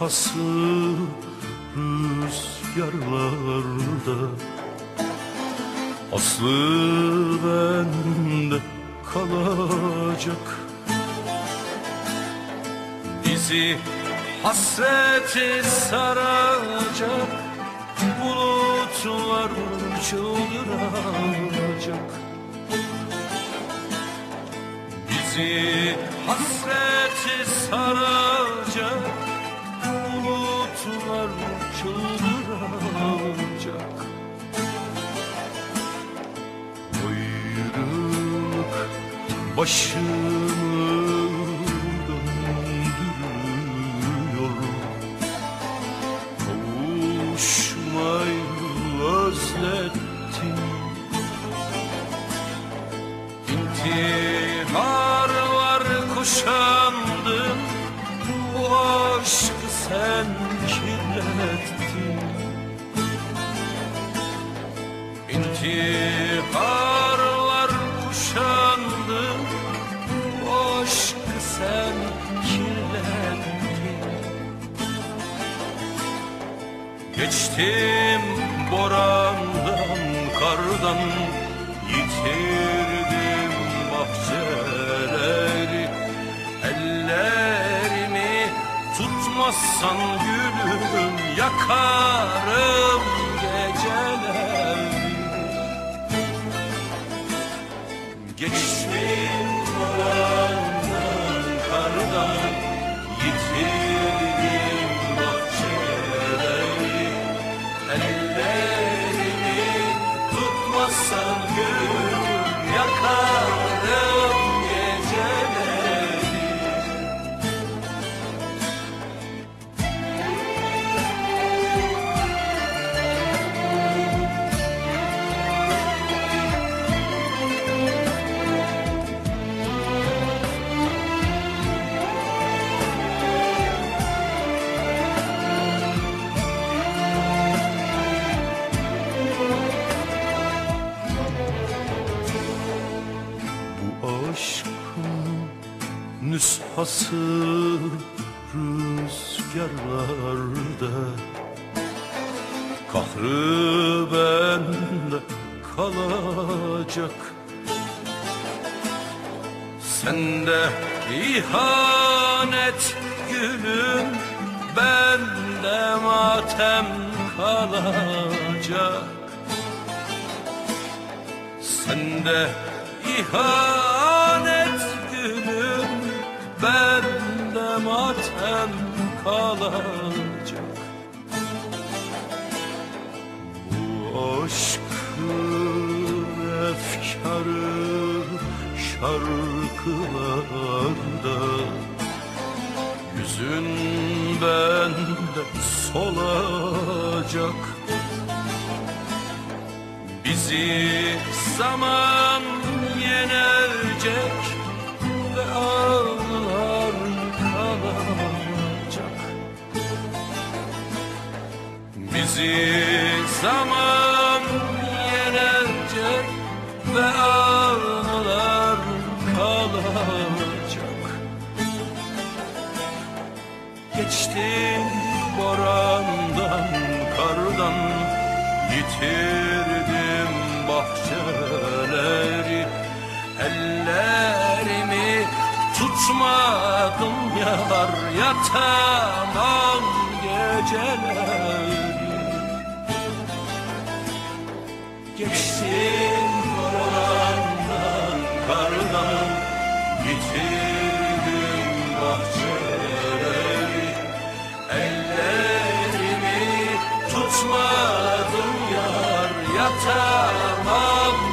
hası rüzgarlarda. Aslı bende kalacak. Bizi hasreti saracak. Bulutlar çıldıracak. Bizi hasreti saracak Bulutlar çıldıracak Ayrılık başımı döndürüyor Kavuşmayı özlettim. İntiharlar kuşandım Bu aşkı sen İntiharlar kuşandım Bu aşkı sen kirlettin Geçtim borandan, kardan Yitirdim bahçeleri. Ellerimi tutmazsan aşkın nüshası rüzgarlarda. Kahrı bende kalacak. Sende ihanet gülüm Bende matem kalacak. Sende ihanet Bende matem kalacak. Bu aşkın efkarı şarkılarda. Yüzün bende solacak. Bizi zaman yenecek Bizi zaman yenecek ve ağlar kalacak. Geçtim borandan, kardan Yitirdim bahçeleri. Ellerimi tutmadım yar Yatamam geceleri Geçtim borandan, kardan Yitirdim bahçeleri. Ellerimi tutmadım yar Yatamam